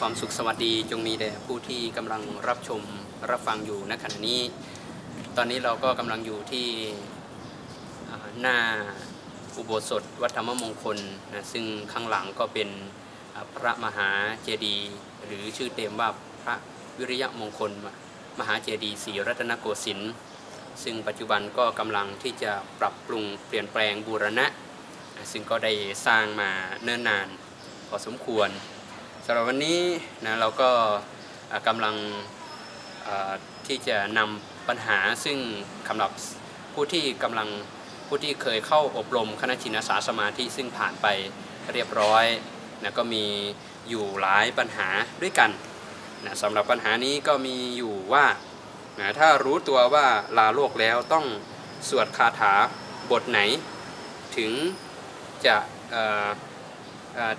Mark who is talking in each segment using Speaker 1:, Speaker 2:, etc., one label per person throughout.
Speaker 1: ความสุขสวัสดีจงมีแด่ผู้ที่กำลังรับชมรับฟังอยู่ณขณะนี้ ตอนนี้เราก็กำลังอยู่ที่หน้าอุโบสถวัดธรรมมงคลนะซึ่งข้างหลังก็เป็นพระมหาเจดีย์หรือชื่อเต็มว่าพระวิริยะมงคล มหาเจดีย์ศรีรัตนโกสินทร์ซึ่งปัจจุบันก็กำลังที่จะปรับปรุงเปลี่ยนแปลงบูรณะ ซึ่งก็ได้สร้างมาเนิ่นนานพอสมควร สำหรับวันนี้นะเราก็กำลังที่จะนำปัญหาซึ่งสำหรับผู้ที่กำลังผู้ที่เคยเข้าอบรมคณะชินาสาสมาธิซึ่งผ่านไปเรียบร้อยนะก็มีอยู่หลายปัญหาด้วยกันนะสำหรับปัญหานี้ก็มีอยู่ว่านะถ้ารู้ตัวว่าลาโลกแล้วต้องสวดคาถาบทไหน ถึงจะ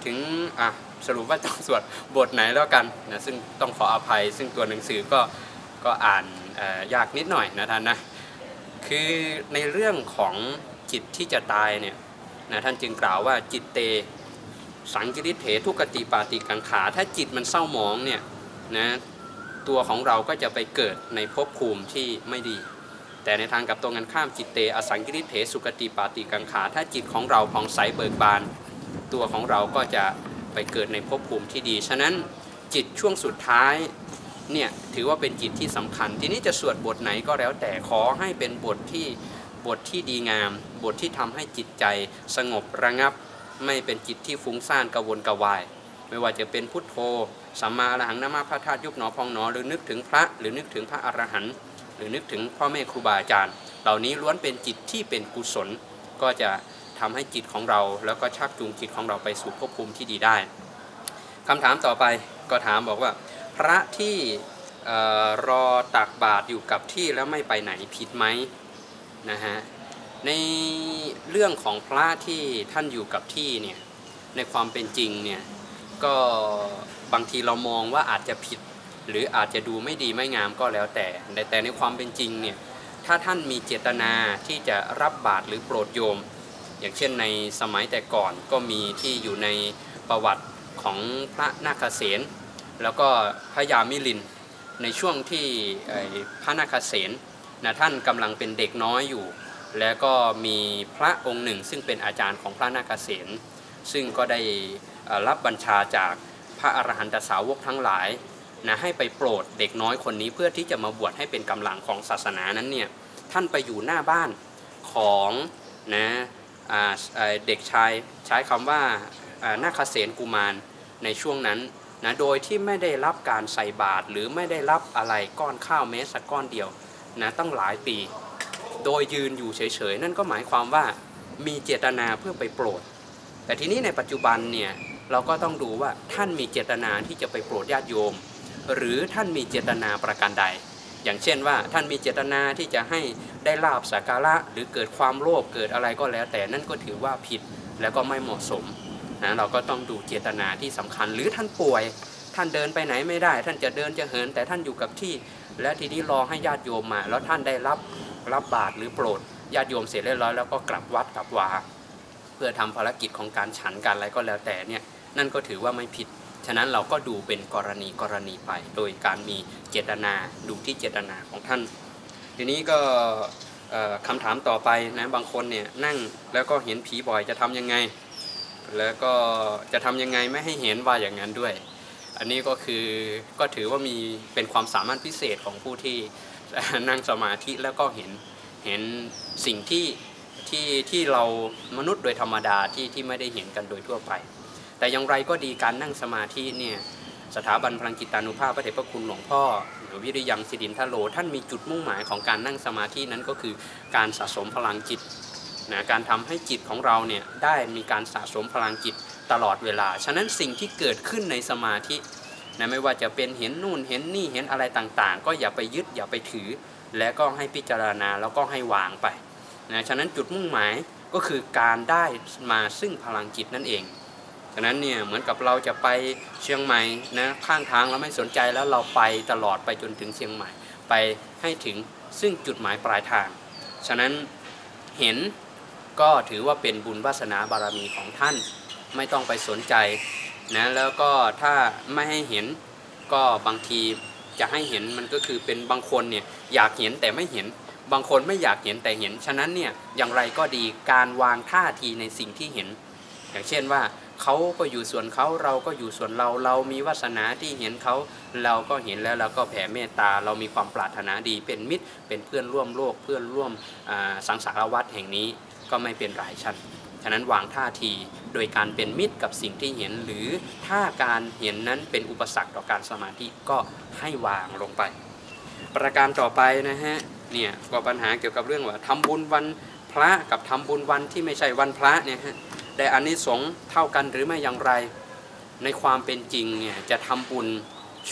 Speaker 1: ถึงอะสรุปว่าต้องสวดบทไหนแล้วกันนะซึ่งต้องขออภัย ซึ่งตัวหนังสือก็ก็อ่านยากนิดหน่อยนะท่านนะคือในเรื่องของจิตที่จะตายเนี่ยนะท่านจึงกล่าวว่าจิตเต สังกิริเถทุกติปาติกังขา ถ้าจิตมันเศร้าหมองเนี่ยนะตัวของเราก็จะไปเกิดในภพภูมิที่ไม่ดี แต่ในทางกับตรงกันข้ามจิตเตอสังกิริเถสุกติปาติกังขา ถ้าจิตของเราผ่องใสเบิกบาน ตัวของเราก็จะ ไปเกิดในภพภูมิที่ดี ฉะนั้นจิตช่วงสุดท้ายเนี่ยถือว่าเป็นจิตที่สำคัญ ทีนี้จะสวดบทไหนก็แล้วแต่ขอให้เป็นบทที่บทที่ดีงาม บทที่ทำให้จิตใจสงบระงับ ไม่เป็นจิตที่ฟุ้งซ่านกระวนกระวาย ไม่ว่าจะเป็นพุทโธสัมมาอรหังนามาพระธาตุยุบหนอพองหนอ หรือนึกถึงพระหรือนึกถึงพระอรหันต์หรือนึกถึงพ่อแม่ครูบาอาจารย์ เหล่านี้ล้วนเป็นจิตที่เป็นกุศลก็จะ ทำให้จิตของเรา แล้วก็ชักจูงจิตของเราไปสู่ภพภูมิที่ดีได้คำถามต่อไปก็ถามบอกว่า พระที่รอตักบาตรอยู่กับที่แล้วไม่ไปไหนผิดไหมนะฮะในเรื่องของพระที่ท่านอยู่กับที่เนี่ยในความเป็นจริงเนี่ยก็บางทีเรามองว่าอาจจะผิด หรืออาจจะดูไม่ดีไม่งามก็แล้วแต่ แต่ในความเป็นจริงเนี่ยถ้าท่านมีเจตนาที่จะรับบาตรหรือโปรดโยม อย่างเช่นในสมัยแต่ก่อนก็มีที่อยู่ในประวัติของพระนาคเษนแล้วก็พระยามิลิน ในช่วงที่พระนาคเษนนะท่านกำลังเป็นเด็กน้อยอยู่ แล้วก็มีพระองค์หนึ่ง ซึ่งเป็นอาจารย์ของพระนาคเษนซึ่งก็ได้รับบัญชาจากพระอรหันตสาวกทั้งหลายนะให้ไปโปรดเด็กน้อยคนนี้เพื่อที่จะมาบวชให้เป็นกำลังของศาสนานั้นเนี่ยท่านไปอยู่หน้าบ้านของนะ เด็กชายใช้คำว่าอ่านาคเษนกุมารในช่วงนั้นนะโดยที่ไม่ได้รับการใส่บาตรหรือไม่ได้รับอะไรก้อนข้าวแม้สักก้อนเดียวนะตั้งหลายปี โดยยืนอยู่เฉยๆ นั่นก็หมายความว่ามีเจตนาเพื่อไปโปรด แต่ทีนี้ในปัจจุบันเนี่ยเราก็ต้องดูว่าท่านมีเจตนาที่จะไปโปรดญาติโยม หรือท่านมีเจตนาประการใด อย่างเช่นว่าท่านมีเจตนาที่จะให้ได้ลาบสักการะ หรือเกิดความโลภเกิดอะไรก็แล้ว แต่นั่นก็ถือว่าผิดแล้วก็ไม่เหมาะสมนะเราก็ต้องดูเจตนาที่สำคัญ หรือท่านป่วย ท่านเดินไปไหนไม่ได้ ท่านจะเดินจะเหินแต่ท่านอยู่กับที่ และทีนี้รอให้ญาติโยมมา แล้วท่านได้รับรับบาตรหรือโปรดญาติโยมเสร็จเรียบร้อยแล้วก็กลับวัดกลับวา เพื่อทำภารกิจของการฉันการอะไรก็แล้วแต่เนี่ยนั่นก็ถือว่าไม่ผิด ฉะนั้นเราก็ดูเป็นกรณีกรณีไป โดยการมีเจตนาดูที่เจตนาของท่าน ทีนี้ก็เอ่อคำถามต่อไปนะบางคนเนี่ยนั่งแล้วก็เห็นผีบ่อยจะทำยังไง แล้วก็จะทำยังไงไม่ให้เห็นว่าอย่างนั้นด้วย อันนี้ก็คือก็ถือว่ามีเป็นความสามารถพิเศษของผู้ที่นั่งสมาธิแล้วก็เห็นเห็นสิ่งที่ที่ที่เรามนุษย์โดยธรรมดาที่ที่ไม่ได้เห็นกันโดยทั่วไป แต่อย่างไรก็ดีการนั่งสมาธิเนี่ยสถาบันพลังจิตานุภาพพระเดชพระคุณหลวงพ่อหรือวิริยังสิรินทโล ท่านมีจุดมุ่งหมายของการนั่งสมาธินั้นก็คือการสะสมพลังจิตนะการทำให้จิตของเราเนี่ยได้มีการสะสมพลังจิตตลอดเวลา ฉะนั้นสิ่งที่เกิดขึ้นในสมาธินะไม่ว่าจะเป็นเห็นนู่นเห็นนี่เห็นอะไรต่างๆ ก็อย่าไปยึดอย่าไปถือ และก็ให้พิจารณาแล้วก็ให้วางไปนะฉะนั้นจุดมุ่งหมายก็คือการได้มาซึ่งพลังจิตนั่นเอง ฉะนั้นเนี่ยเหมือนกับเราจะไปเชียงใหม่นะข้างทางเราไม่สนใจแล้วเราไปตลอดไปจนถึงเชียงใหม่ ไปให้ถึงซึ่งจุดหมายปลายทาง ฉะนั้นเห็นก็ถือว่าเป็นบุญวาสนาบารมีของท่านไม่ต้องไปสนใจนะแล้วก็ถ้าไม่ให้เห็นก็บางทีจะให้เห็นมันก็คือเป็นบางคนเนี่ยอยากเห็นแต่ไม่เห็น บางคนไม่อยากเห็นแต่เห็น ฉะนั้นเนี่ยอย่างไรก็ดีการวางท่าทีในสิ่งที่เห็น อย่างเช่นว่า เขาก็อยู่ส่วนเขาเราก็อยู่ส่วนเราเรามีวาสนาที่เห็นเขาเราก็เห็นแล้วเราก็แผ่เมตตา เรามีความปรารถนาดีเป็นมิตร เป็นเพื่อนร่วมโลกเพื่อนร่วมสังสารวัฏแห่งนี้ก็ไม่เป็นไรชั้นฉะนั้นวางท่าทีโดยการเป็นมิตรกับสิ่งที่เห็น หรือถ้าการเห็นนั้นเป็นอุปสรรคต่อการสมาธิก็ให้วางลงไป ประการต่อไปนะฮะเนี่ยก็ปัญหาเกี่ยวกับเรื่องว่าทำบุญวันพระกับทำบุญวันที่ไม่ใช่วันพระเนี่ยฮะ ได้อานิสงส์เท่ากันหรือไม่อย่างไร ในความเป็นจริงเนี่ยจะทำบุญ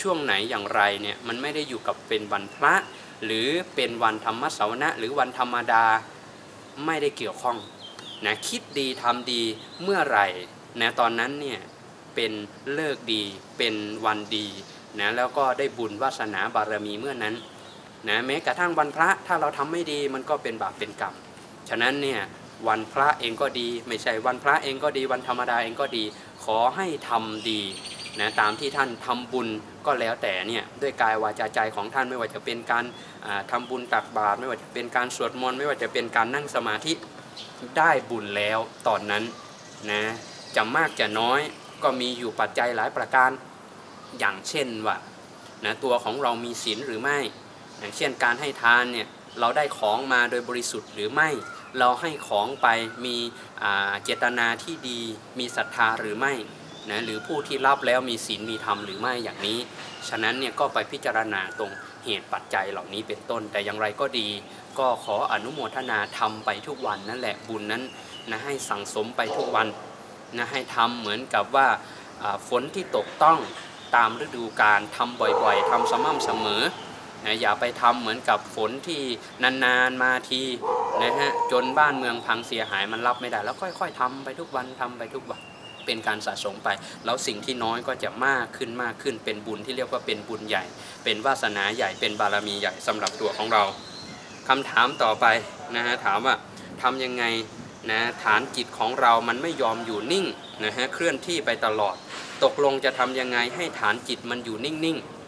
Speaker 1: ช่วงไหนอย่างไรเนี่ยมันไม่ได้อยู่กับเป็นวันพระ หรือเป็นวันธรรมสวนะหรือวันธรรมดาไม่ได้เกี่ยวข้องนะคิดดีทำดีเมื่อไหร่นะตอนนั้นเนี่ยเป็นเลิกดีเป็นวันดีนะแล้วก็ได้บุญวาสนาบารมีเมื่อนั้นนะแม้กระทั่งวันพระถ้าเราทำไม่ดีมันก็เป็นบาปเป็นกรรม ฉะนั้นเนี่ย วันพระเองก็ดี ไม่ใช่วันพระเองก็ดี วันธรรมดาเองก็ดี ขอให้ทำดีนะตามที่ท่านทำบุญก็แล้วแต่เนี่ยด้วยกายวาจาใจของท่านไม่ว่าจะเป็นการทำบุญตักบาตรไม่ว่าจะเป็นการสวดมนต์ไม่ว่าจะเป็นการนั่งสมาธิได้บุญแล้วตอนนั้นนะจะมากจะน้อยก็มีอยู่ปัจจัยหลายประการอย่างเช่นว่านะตัวของเรามีศีลหรือไม่ อย่างเช่นการให้ทานเนี่ยเราได้ของมาโดยบริสุทธิ์หรือไม่ เราให้ของไปมีเจตนาที่ดี มีศรัทธาหรือไม่นะหรือผู้ที่รับแล้วมีศีลมีธรรมหรือไม่อย่างนี้ ฉะนั้นเนี่ยก็ไปพิจารณาตรงเหตุปัจจัยเหล่านี้เป็นต้น แต่อย่างไรก็ดี ก็ขออนุโมทนาทำไปทุกวันนั่นแหละบุญนั้นนะให้สั่งสมไปทุกวันนะให้ทำเหมือนกับว่าฝนที่ตกต้องตามฤดูกาลทำบ่อยๆทำสม่ำเสมอ นะอย่าไปทำเหมือนกับฝนที่นานๆมาทีนะฮะจนบ้านเมืองพังเสียหายมันรับไม่ได้ แล้วค่อย ๆทำไปทุกวันทำไปทุกวันเป็นการสะสมไป แล้วสิ่งที่น้อยก็จะมากขึ้นมากขึ้น เป็นบุญที่เรียกว่าเป็นบุญใหญ่ เป็นวาสนาใหญ่เป็นบารมีใหญ่สำหรับตัวของเราคำถามต่อไปนะฮะถามว่าทำยังไงนะฐานจิตของเรามันไม่ยอมอยู่นิ่งนะฮะเคลื่อนที่ไปตลอด ตกลงจะทำยังไงให้ฐานจิตมันอยู่นิ่งๆ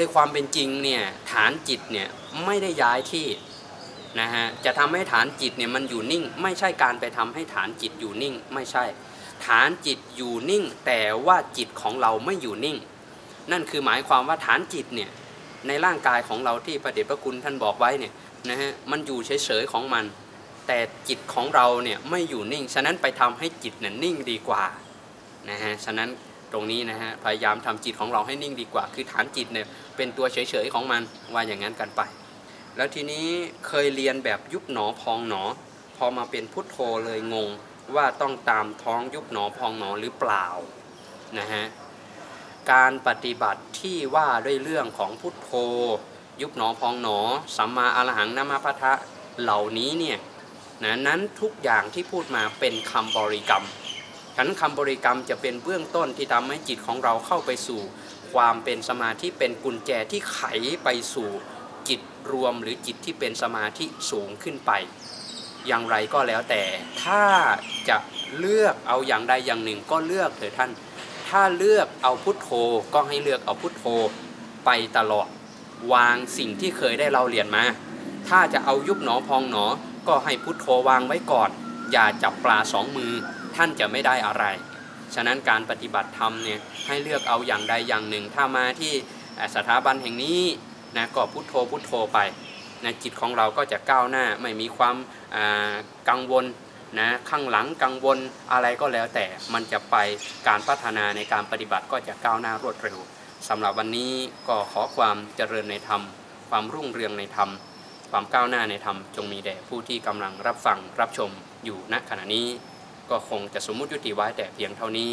Speaker 1: ด้วยความเป็นจริงเนี่ยฐานจิตเนี่ยไม่ได้ย้ายที่นะฮะจะทำให้ฐานจิตเนี่ยมันอยู่นิ่ง ไม่ใช่การไปทำให้ฐานจิตอยู่นิ่ง ไม่ใช่ ฐานจิตอยู่นิ่ง แต่ว่าจิตของเราไม่อยู่นิ่ง นั่นคือหมายความว่าฐานจิตเนี่ยในร่างกายของเราที่พระเดชพระคุณท่านบอกไว้เนี่ยนะฮะมันอยู่เฉยๆของมัน แต่จิตของเราเนี่ยไม่อยู่นิ่ง ฉะนั้นไปทำให้จิตเนี่ยนิ่งดีกว่านะฮะฉะนั้น ตรงนี้นะฮะพยายามทำจิตของเราให้นิ่งดีกว่า คือฐานจิตเนี่ยเป็นตัวเฉยๆของมันว่าอย่างนั้นกันไป แล้วทีนี้เคยเรียนแบบยุบหนอพองหนอ พอมาเป็นพุทโธเลยงง ว่าต้องตามท้องยุบหนอพองหนอหรือเปล่านะฮะการปฏิบัติที่ว่าด้วยเรื่องของพุทโธ ยุบหนอพองหนอสัมมาอรหังนามาพะทะเหล่านี้เนี่ยนะนั้นทุกอย่างที่พูดมาเป็นคำบริกรรม ฉันคำบริกรรมจะเป็นเบื้องต้นที่ทำให้จิตของเราเข้าไปสู่ ความเป็นสมาธิเป็นกุญแจที่ไขไปสู่จิตรวมหรือจิตที่เป็นสมาธิสูงขึ้นไป อย่างไรก็แล้วแต่ ถ้าจะเลือกเอาอย่างใดอย่างหนึ่งก็เลือกเถิดท่าน ถ้าเลือกเอาพุทโธก็ให้เลือกเอาพุทโธไปตลอด วางสิ่งที่เคยได้เราเรียนมา ถ้าจะเอายุบหนอพองหนอก็ให้พุทโธวางไว้ก่อน อย่าจับปลาสองมือ ท่านจะไม่ได้อะไร ฉะนั้นการปฏิบัติธรรมเนี่ยให้เลือกเอาอย่างใดอย่างหนึ่ง ถ้ามาที่สถาบันแห่งนี้นะก็พุทโธพุทโธไปนะจิตของเราก็จะก้าวหน้าไม่มีความกังวลนะข้างหลังกังวลอะไรก็แล้วแต่มันจะไปการพัฒนาในการปฏิบัติก็จะก้าวหน้ารวดเร็วสำหรับวันนี้ก็ขอความเจริญในธรรม ความรุ่งเรืองในธรรม ความก้าวหน้าในธรรม จงมีแด่ผู้ที่กำลังรับฟังรับชมอยู่ณขณะนี้ ก็คงจะสมมุติยุติไว้แต่เพียงเท่านี้